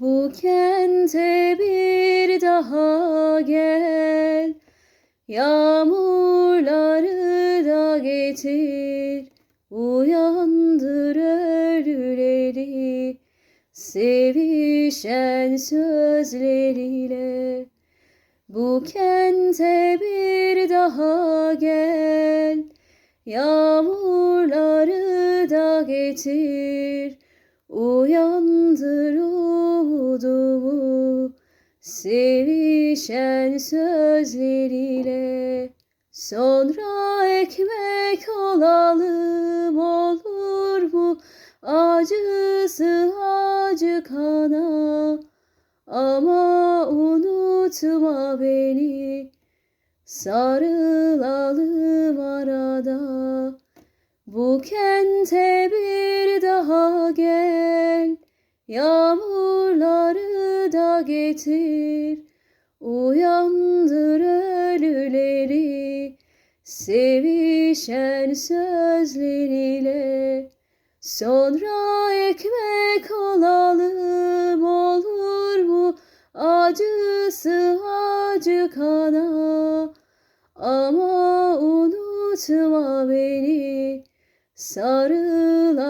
Bu kente bir daha gel. Yağmurları da getir. Uyandır ölüleri. Sevişen sözleriyle. Bu kente bir daha gel. Yağmurları da getir Sevişen sözleriyle Sonra ekmek olalım olur mu? Acısı acı kana Ama unutma beni Sarılalım arada Bu kente bir daha gel Yağmurları getir. Uyandır ölüleri Sevişen sözleriyle Sonra ekmek olalım olur mu? Acısı acı kana. Ama unutma beni Sarılalım ara